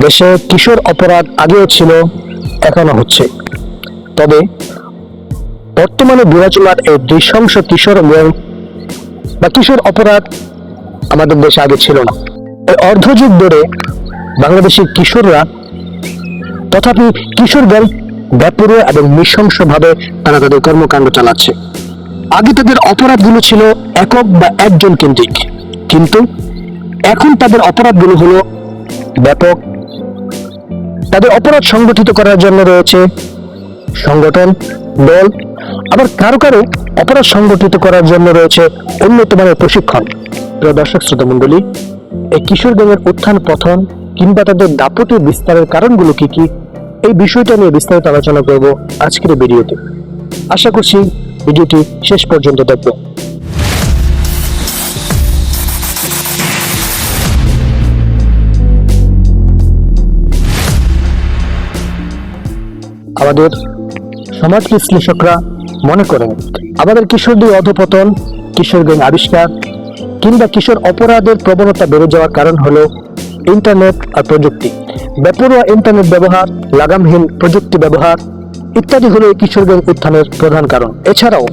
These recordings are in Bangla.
দেশে কিশোর অপরাধ আগেও ছিল, এখনও হচ্ছে। তবে বর্তমানে বিরাজমান এই নৃশংস কিশোর বা কিশোর অপরাধ আমাদের দেশে আগে ছিল না। অর্ধযুগ ধরে বাংলাদেশের কিশোররা তথাপি কিশোর গ্যাং ব্যাপরীয় এবং নৃশংসভাবে তারা তাদের কর্মকাণ্ড চালাচ্ছে। আগে তাদের অপরাধগুলো ছিল একক বা একজন কেন্দ্রিক। কিন্তু এখন তাদের অপরাধগুলো হলো ব্যাপক তাদের অপরাধ সংগঠিত করার জন্য রয়েছে সংগঠন, দল, আবার কারও কারও অপরাধ সংগঠিত করার জন্য রয়েছে উন্নত মানের প্রশিক্ষণ। প্রিয় দর্শক শ্রোতা মণ্ডলী এই কিশোর গ্যাংয়ের উত্থান পথন কিংবা তাদের দাপটে বিস্তারের কারণগুলো কি কি, এই বিষয়টা নিয়ে বিস্তারিত আলোচনা করব আজকের ভিডিওতে। আশা করছি ভিডিওটি শেষ পর্যন্ত দেখবেন। আমাদের সমাজ বিশ্লেষকরা মনে করেন, আমাদের কিশোরদের অধপতন, কিশোর গ্যাং আবিষ্কার কিংবা কিশোর অপরাধের প্রবণতা বেড়ে যাওয়ার কারণ হলো ইন্টারনেট আর প্রযুক্তি। বেপরোয়া ইন্টারনেট ব্যবহার, লাগামহীন প্রযুক্তি ব্যবহার ইত্যাদি হলো এই কিশোর গ্যাং উত্থানের প্রধান কারণ। এছাড়াও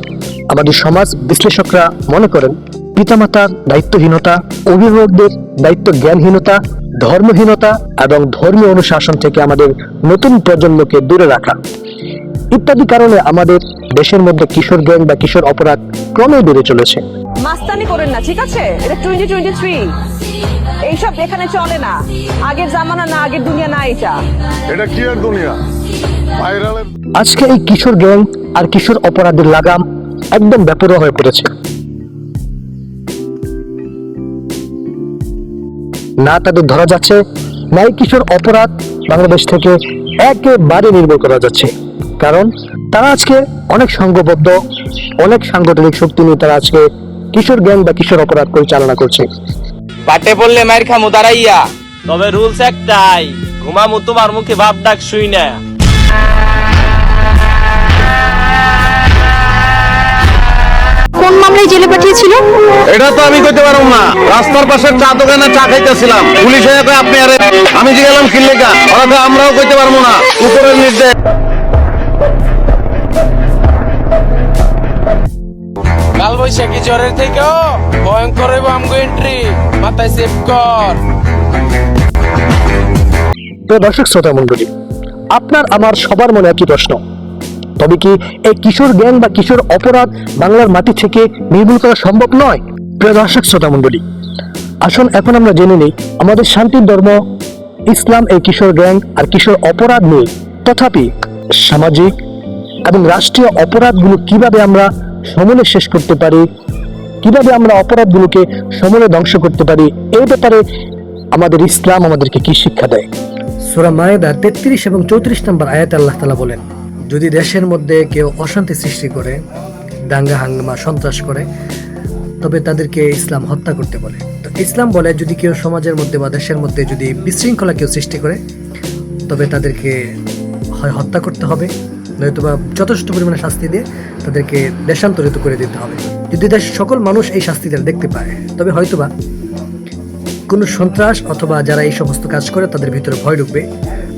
আমাদের সমাজ বিশ্লেষকরা মনে করেন পিতামাতার দায়িত্বহীনতা অভিভাবকদের দায়িত্ব জ্ঞানহীনতা ধর্মহীনতা এবং ধর্মীয় অনুশাসন থেকে আমাদের নতুন প্রজন্মকে দূরে রাখা। ইত্যাদি কারণে আমাদের দেশের মধ্যে কিশোর গ্যাং বা কিশোর অপরাধ ক্রমে বেড়ে চলেছে। মাস্তানি করেন না ঠিক আছে? এটা টোয়েন্টি টোয়েন্টি থ্রি এইসব এখানে চলে না আগের জামানা না আগের দুনিয়া না এটা এটা কি আর দুনিয়া? আজকে এই কিশোর গ্যাং আর কিশোর অপরাধের লাগাম একদম ব্যাপরোয়া হয়ে পড়েছে। না তাদের ধরা যাচ্ছে, নাই কিশোর অপরাধ বাংলাদেশ থেকে একেবারে নির্ভর করা যাচ্ছে। কারণ তারা আজকে অনেক সংঘবদ্ধ অনেক সাংগঠনিক শক্তি নিয়ে তারা আজকে কিশোর গ্যাং বা কিশোর অপরাধ পরিচালনা করছে। পাটে পড়লে মায়ের খামু দাঁড়াইয়া, তবে রুলস একটাই, ঘুমামু তোমার মুখে ভাব ডাক শুই না কোন মামলায় জেলে পাঠিয়েছিল? এটা তো আমি কইতে পারব না। রাস্তার পাশের চা দোকানে চা খাইতেছিলাম। পুলিশ হয়ে আপনি আরে আমি যে গেলাম কিল্লেগা ওরা কয় আমরাও কইতে পারব না। উপরের নির্দেশ কাল বৈশাখী জ্বরের থেকেও ভয়ঙ্কর হইব আমগো এন্ট্রি মাথায় সেভ কর দর্শক শ্রোতা মন্ডলী আপনার আমার সবার মনে একই প্রশ্ন। তবে কি এই কিশোর গ্যাং বা কিশোর অপরাধ বাংলার মাটি থেকে নির্মূল করা সম্ভব নয়? প্রিয় দর্শক, শ্রোতা মন্ডলী আসুন এখন আমরা জেনে নিই আমাদের শান্তির ধর্ম, ইসলাম এই কিশোর গ্যাং আর কিশোর অপরাধ নিয়ে। তথাপি সামাজিক এবং রাষ্ট্রীয় অপরাধগুলো কীভাবে আমরা সমূলে শেষ করতে পারি, কীভাবে আমরা অপরাধগুলোকে সমূলে ধ্বংস করতে পারি, এই ব্যাপারে আমাদের ইসলাম আমাদেরকে কি শিক্ষা দেয়? সুরা মায়েদা তেত্রিশ এবং চৌত্রিশ নম্বর আয়াত আল্লাহ তালা বলেন যদি দেশের মধ্যে কেউ অশান্তি সৃষ্টি করে, দাঙ্গা হাঙ্গামা, সন্ত্রাস করে, তবে তাদেরকে ইসলাম হত্যা করতে বলে। তো ইসলাম বলে, যদি কেউ সমাজের মধ্যে বা দেশের মধ্যে যদি বিশৃঙ্খলা কেউ সৃষ্টি করে, তবে তাদেরকে হয় হত্যা করতে হবে নয়তো বা যথেষ্ট পরিমাণে শাস্তি দিয়ে তাদেরকে দেশান্তরিত করে দিতে হবে। যদি দেশ সকল মানুষ এই শাস্তিটা দেখতে পায়, তবে হয়তোবা কোনো সন্ত্রাস অথবা যারা এই সমস্ত কাজ করে, তাদের ভিতরে ভয় ঢুকবে।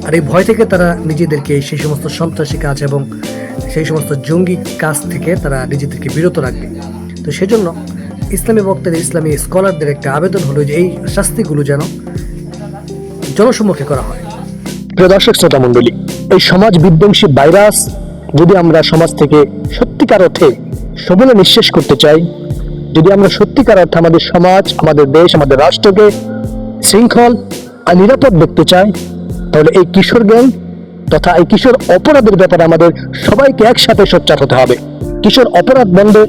আর এই ভয় থেকে তারা নিজেদেরকে সেই সমস্ত সন্ত্রাসী কাজ এবং সেই সমস্ত জঙ্গি কাজ থেকে তারা নিজেদেরকে বিরত রাখবে। তো সেজন্য ইসলামী বক্তাদের ইসলামী স্কলারদের একটা আবেদন হলো যে এই শাস্তিগুলো যেন জনসম্মুখে করা হয়। প্রিয় দর্শক শ্রোতা মণ্ডলী এই সমাজ বিধ্বংসী ভাইরাস যদি আমরা সমাজ থেকে সত্যিকার অর্থে সবলে নিঃশেষ করতে চাই, যদি আমরা সত্যিকার অর্থে আমাদের সমাজ, আমাদের দেশ, আমাদের রাষ্ট্রকে শৃঙ্খল আর নিরাপদ দেখতে চাই তাহলে এই কিশোর জ্ঞান তথা এই কিশোর অপরাধের ব্যাপারে আমাদের সবাইকে একসাথে সোচ্চার হতে হবে। কিশোর অপরাধ বন্ধে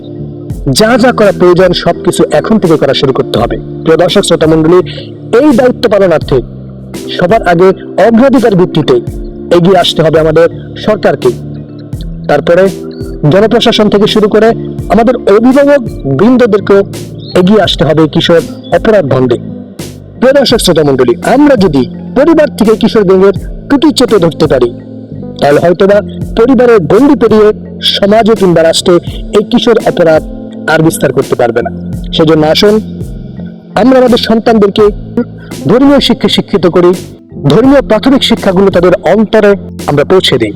যা যা করা প্রয়োজন, সবকিছু এখন থেকে করা শুরু করতে হবে। প্রিয় দর্শক, শ্রোতা মণ্ডলী, এই দায়িত্ব পালনার্থে সবার আগে অগ্রাধিকার ভিত্তিতে এগিয়ে আসতে হবে আমাদের সরকারকে। তারপরে জনপ্রশাসন থেকে শুরু করে আমাদের অভিভাবক বৃন্দদেরকেও এগিয়ে আসতে হবে কিশোর অপরাধ বন্ধে। প্রিয় দর্শক শ্রোতা মণ্ডলী, আমরা যদি পরিবার থেকে কিশোর গ্যাংয়ের টুটি চেপে ধরতে পারি, তাহলে হয়তোবা পরিবারের গণ্ডি পেরিয়ে সমাজে কিংবা রাষ্ট্রে এই কিশোর অপরাধ আর বিস্তার করতে পারবে না। সেজন্য আসুন, আমরা আমাদের সন্তানদেরকে ধর্মীয় শিক্ষা শিক্ষিত করি, ধর্মীয় প্রাথমিক শিক্ষাগুলো তাদের অন্তরে আমরা পৌঁছে দিই।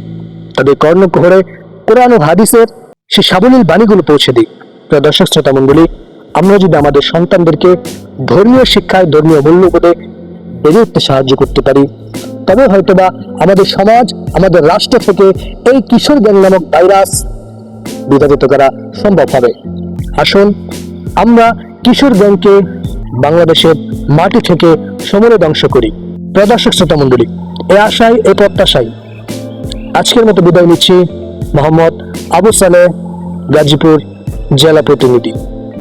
তাদের কর্ণকুহরে কোরআন ও হাদিসের সে সাবলীল বাণীগুলো পৌঁছে দিই। প্রিয় দর্শক শ্রোতা মণ্ডলী আমরা যদি আমাদের সন্তানদেরকে ধর্মীয় শিক্ষায়, ধর্মীয় মূল্যবোধে বেড়ে উঠতে সাহায্য করতে পারি, তবে হয়তোবা আমাদের সমাজ, আমাদের রাষ্ট্র থেকে এই কিশোর গ্যাং নামক ভাইরাস বিতাড়িত করা সম্ভব হবে। আসুন, আমরা কিশোর গ্যাংকে বাংলাদেশের মাটি থেকে সমরে ধ্বংস করি। প্রদর্শক শ্রোতা মণ্ডলী, এ আশায়, এ প্রত্যাশায় আজকের মতো বিদায় নিচ্ছি। মোহাম্মদ আবু সালে গাজীপুর জেলা প্রতিনিধি।